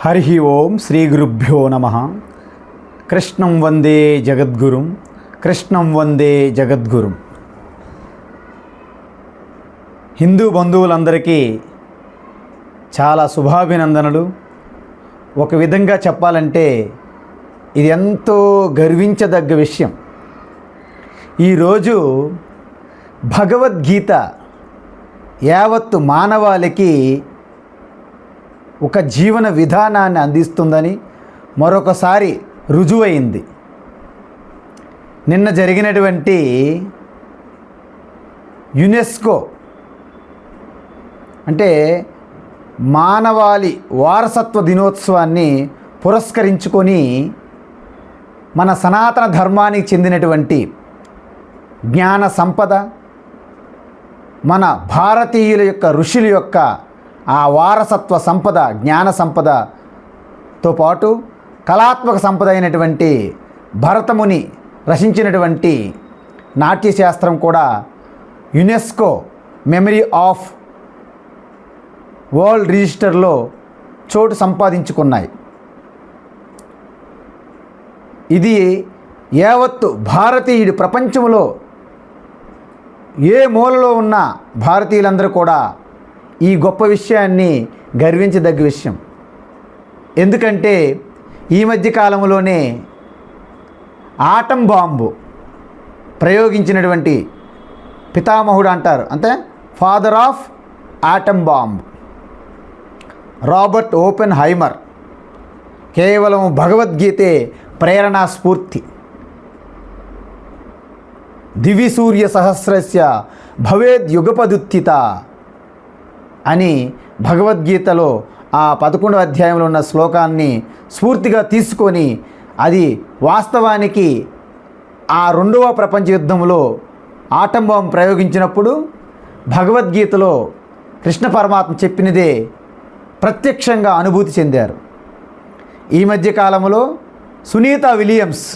హరి ఓం శ్రీ గురుభ్యో నమ. కృష్ణం వందే జగద్గురుం కృష్ణం వందే జగద్గురుం. హిందూ బంధువులందరికీ చాలా శుభాభినందనలు. ఒక విధంగా చెప్పాలంటే ఇది ఎంతో గర్వించదగ్గ విషయం. ఈరోజు భగవద్గీత యావత్తు మానవాళికి ఒక జీవన విధానాన్ని అందిస్తుందని మరొకసారి రుజువైంది. నిన్న జరిగినటువంటి యునెస్కో అంటే మానవాళి వారసత్వ దినోత్సవాన్ని పురస్కరించుకొని మన సనాతన ధర్మానికి చెందినటువంటి జ్ఞాన సంపద మన భారతీయుల యొక్క ఋషుల యొక్క ఆ వారసత్వ సంపద జ్ఞాన సంపదతో పాటు కళాత్మక సంపద అయినటువంటి భరతముని రచించినటువంటి నాట్యశాస్త్రం కూడా యునెస్కో మెమరీ ఆఫ్ వరల్డ్ రిజిస్టర్లో చోటు సంపాదించుకున్నాయి. ఇది యావత్తు భారతీయుడు ప్రపంచంలో ఏ మూలలో ఉన్న భారతీయులందరూ కూడా ఈ గొప్ప విషయాన్ని గర్వించదగ్గ విషయం. ఎందుకంటే ఈ మధ్య కాలంలోనే ఆటం బాంబు ప్రయోగించినటువంటి పితామహుడు అంటారు. అంటే father of atom bomb. Robert Oppenheimer కేవలం భగవద్గీతే ప్రేరణా స్ఫూర్తి. దివి సూర్య సహస్రస్య భవేద్ యుగపదుత్థిత అని భగవద్గీతలో ఆ పదకొండవ అధ్యాయంలో ఉన్న శ్లోకాన్ని స్ఫూర్తిగా తీసుకొని అది వాస్తవానికి ఆ రెండవ ప్రపంచ యుద్ధంలో ఆటం బాంబు ప్రయోగించినప్పుడు భగవద్గీతలో కృష్ణ పరమాత్మ చెప్పినదే ప్రత్యక్షంగా అనుభూతి చెందారు. ఈ మధ్య కాలంలో సునీత విలియమ్స్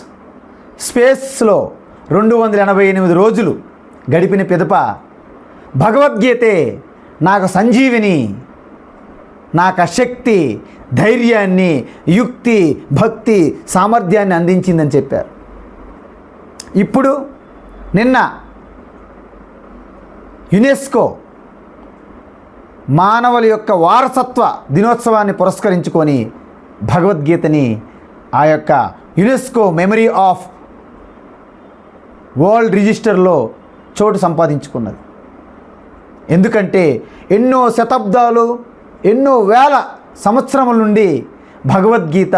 స్పేస్లో రెండు వందల ఎనభై ఎనిమిది రోజులు గడిపిన పిదప భగవద్గీతే నాకు సంజీవిని నాకు శక్తి ధైర్యాన్ని యుక్తి భక్తి సామర్థ్యాన్ని అందించిందని చెప్పారు. ఇప్పుడు నిన్న యునెస్కో మానవుల యొక్క వారసత్వ దినోత్సవాన్ని పురస్కరించుకొని భగవద్గీతని ఆ యొక్క యునెస్కో మెమరీ ఆఫ్ వరల్డ్ రిజిస్టర్లో చోటు సంపాదించుకున్నది. ఎందుకంటే ఎన్నో శతాబ్దాలు ఎన్నో వేల సంవత్సరముల నుండి భగవద్గీత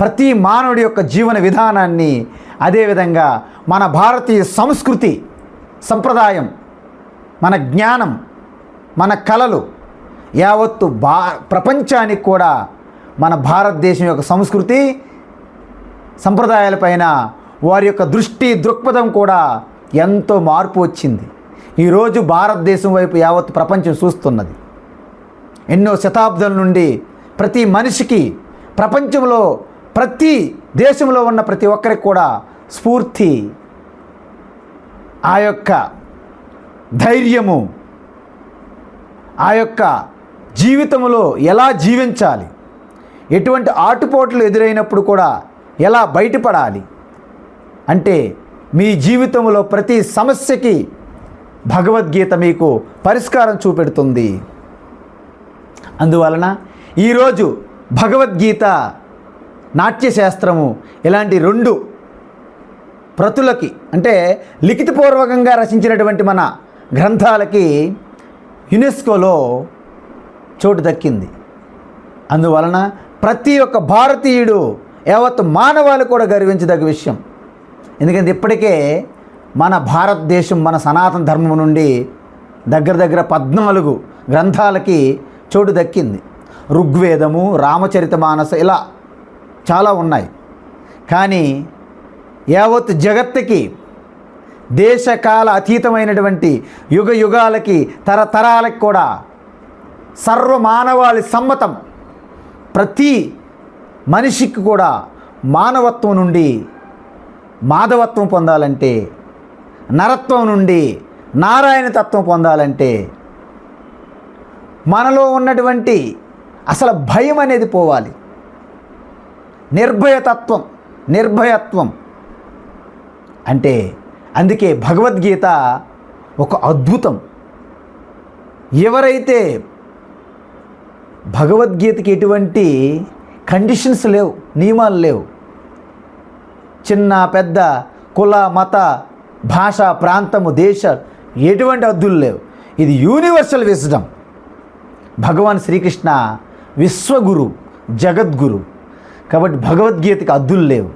ప్రతి మానవుడి యొక్క జీవన విధానాన్ని అదేవిధంగా మన భారతీయ సంస్కృతి సంప్రదాయం మన జ్ఞానం మన కళలు యావత్తు భా ప్రపంచానికి కూడా మన భారతదేశం యొక్క సంస్కృతి సంప్రదాయాలపైన వారి యొక్క దృష్టి దృక్పథం కూడా ఎంతో మార్పు వచ్చింది. ఈరోజు భారతదేశం వైపు యావత్ ప్రపంచం చూస్తున్నది. ఎన్నో శతాబ్దాల నుండి ప్రతి మనిషికి ప్రపంచంలో ప్రతి దేశంలో ఉన్న ప్రతి ఒక్కరికి కూడా స్ఫూర్తి ఆ యొక్క ధైర్యము ఆ యొక్క జీవితంలో ఎలా జీవించాలి ఎటువంటి ఆటుపోట్లు ఎదురైనప్పుడు కూడా ఎలా బయటపడాలి అంటే మీ జీవితంలో ప్రతి సమస్యకి భగవద్గీత మీకు పరిష్కారం చూపెడుతుంది. అందువలన ఈరోజు భగవద్గీత నాట్యశాస్త్రము ఇలాంటి రెండు ప్రతులకి అంటే లిఖితపూర్వకంగా రచించినటువంటి మన గ్రంథాలకి యునెస్కోలో చోటు దక్కింది. అందువలన ప్రతి ఒక్క భారతీయుడు యావత్ మానవాళి కూడా గర్వించదగ్గ విషయం. ఎందుకంటే ఇప్పటికే మన భారతదేశం మన సనాతన ధర్మం నుండి దగ్గర దగ్గర పద్నాలుగు గ్రంథాలకి చోటు దక్కింది. ఋగ్వేదము రామచరిత మానస ఇలా చాలా ఉన్నాయి. కానీ యావత్ జగత్తుకి దేశకాల అతీతమైనటువంటి యుగ యుగాలకి తరతరాలకి కూడా సర్వమానవాళి సమ్మతం. ప్రతి మనిషికి కూడా మానవత్వం నుండి మాధవత్వం పొందాలంటే నరత్వం నుండి నారాయణ తత్వం పొందాలంటే మనలో ఉన్నటువంటి అసలు భయం అనేది పోవాలి. నిర్భయతత్వం నిర్భయత్వం అంటే అందుకే భగవద్గీత ఒక అద్భుతం. ఎవరైతే భగవద్గీతకి ఎటువంటి కండిషన్స్ లేవు నియమాలు లేవు చిన్న పెద్ద కుల మత భాష ప్రాంతము దేశ ఎటువంటి అద్దులు లేవు. ఇది యూనివర్సల్ విజ్డమ్ భగవాన్ శ్రీకృష్ణ విశ్వగురు జగద్గురు. కాబట్టి భగవద్గీతకి అద్దులు లేవు.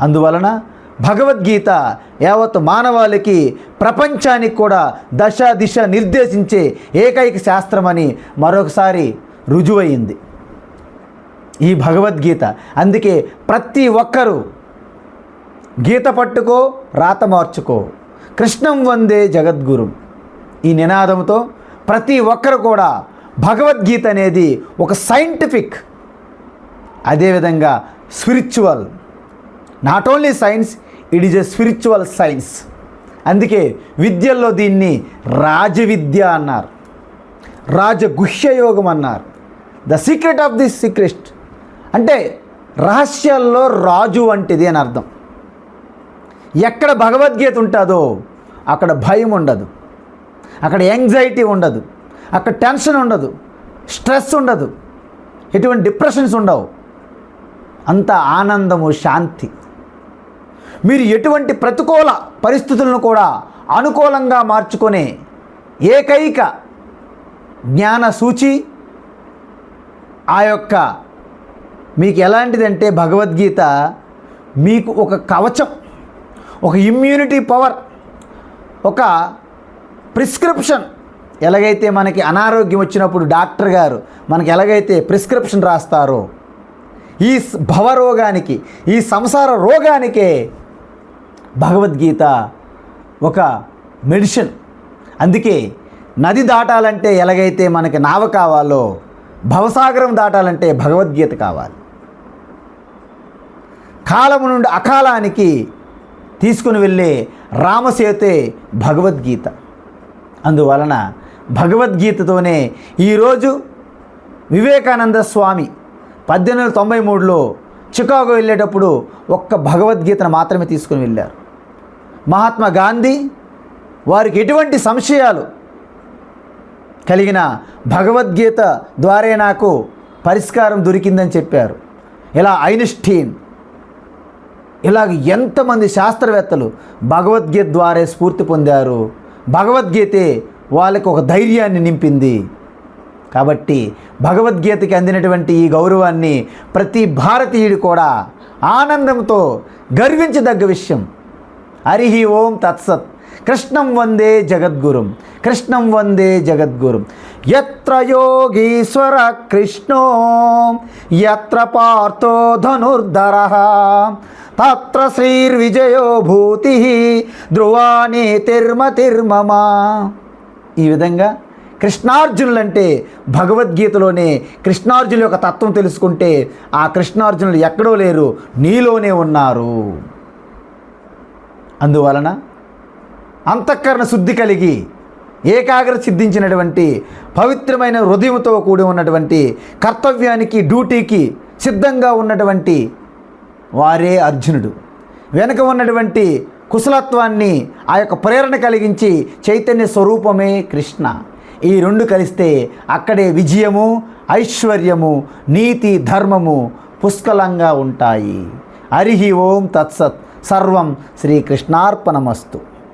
అందువలన భగవద్గీత యావత్ మానవాళికి ప్రపంచానికి కూడా దశ దిశ నిర్దేశించే ఏకైక శాస్త్రమని మరొకసారి రుజువైంది. ఈ భగవద్గీత. అందుకే ప్రతి ఒక్కరూ గీత పట్టుకో రాత మార్చుకో. కృష్ణం వందే జగద్గురు. ఈ నినాదంతో ప్రతి ఒక్కరు కూడా భగవద్గీత అనేది ఒక సైంటిఫిక్ అదేవిధంగా spiritual. Not only science it is a spiritual science అందుకే విద్యల్లో దీన్ని రాజవిద్య అన్నారు. రాజగుహ్యయోగం అన్నారు. The secret of the secret అంటే రహస్యాల్లో రాజు వంటిది అని అర్థం. ఎక్కడ భగవద్గీత ఉంటుందో అక్కడ భయం ఉండదు. అక్కడ యాంగ్జైటీ ఉండదు. అక్కడ టెన్షన్ ఉండదు. స్ట్రెస్ ఉండదు. ఎటువంటి డిప్రెషన్స్ ఉండవు. అంత ఆనందము శాంతి. మీరు ఎటువంటి ప్రతికూల పరిస్థితులను కూడా అనుకూలంగా మార్చుకునే ఏకైక జ్ఞాన సూచి ఆ యొక్క మీకు ఎలాంటిదంటే భగవద్గీత మీకు ఒక కవచం. ఒక ఇమ్యూనిటీ పవర్ ఒక ప్రిస్క్రిప్షన్ ఎలాగైతే మనకి అనారోగ్యం వచ్చినప్పుడు డాక్టర్ గారు మనకి ఎలాగైతే ప్రిస్క్రిప్షన్ రాస్తారో ఈ భవరోగానికి ఈ సంసార రోగానికే భగవద్గీత ఒక మెడిసిన్ అందుకే నది దాటాలంటే ఎలాగైతే మనకి నావ కావాలో భవసాగరం దాటాలంటే భగవద్గీత కావాలి. కాలము నుండి అకాలానికి తీసుకుని వెళ్ళే రామసేతే భగవద్గీత. అందువలన భగవద్గీతతోనే ఈరోజు వివేకానంద స్వామి పద్దెనిమిది వందల తొంభై మూడులో చికాగో వెళ్ళేటప్పుడు ఒక్క భగవద్గీతను మాత్రమే తీసుకుని వెళ్ళారు. మహాత్మా గాంధీ వారికి ఎటువంటి సంశయాలు కలిగిన భగవద్గీత ద్వారే నాకు పరిష్కారం దొరికిందని చెప్పారు. ఇలా ఐన్స్టీన్ ఇలాగ ఎంతమంది శాస్త్రవేత్తలు భగవద్గీత ద్వారా స్ఫూర్తి పొందారు? భగవద్గీతే వాళ్ళకి ఒక ధైర్యాన్ని నింపింది. కాబట్టి భగవద్గీతకి అందినటువంటి ఈ గౌరవాన్ని ప్రతి భారతీయుడు కూడా ఆనందంతో గర్వించదగ్గ విషయం. హరి ఓం తత్సత్. కృష్ణం వందే జగద్గురుం. కృష్ణం వందే జగద్గురుం. ఎత్ర యోగీశ్వర కృష్ణో. ఎత్ర పార్థో ధనుర్ధర. తత్ర శ్రీర్విజయో భూతి ధ్రువాణి తిర్మ తిర్మమా. ఈ విధంగా కృష్ణార్జునులు అంటే భగవద్గీతలోనే కృష్ణార్జునుల యొక్క తత్వం తెలుసుకుంటే ఆ కృష్ణార్జునులు ఎక్కడో లేరు నీలోనే ఉన్నారు. అందువలన అంతఃకరణ శుద్ధి కలిగి ఏకాగ్రత సిద్ధించినటువంటి పవిత్రమైన హృదయంతో కూడి ఉన్నటువంటి కర్తవ్యానికి డ్యూటీకి సిద్ధంగా ఉన్నటువంటి వారే అర్జునుడు. వెనుక ఉన్నటువంటి కుశలత్వాన్ని ఆ యొక్క ప్రేరణ కలిగించి చైతన్య స్వరూపమే కృష్ణ. ఈ రెండు కలిస్తే అక్కడే విజయము ఐశ్వర్యము నీతి ధర్మము పుష్కలంగా ఉంటాయి. హరి ఓం తత్సత్. సర్వం శ్రీకృష్ణార్పణమస్తు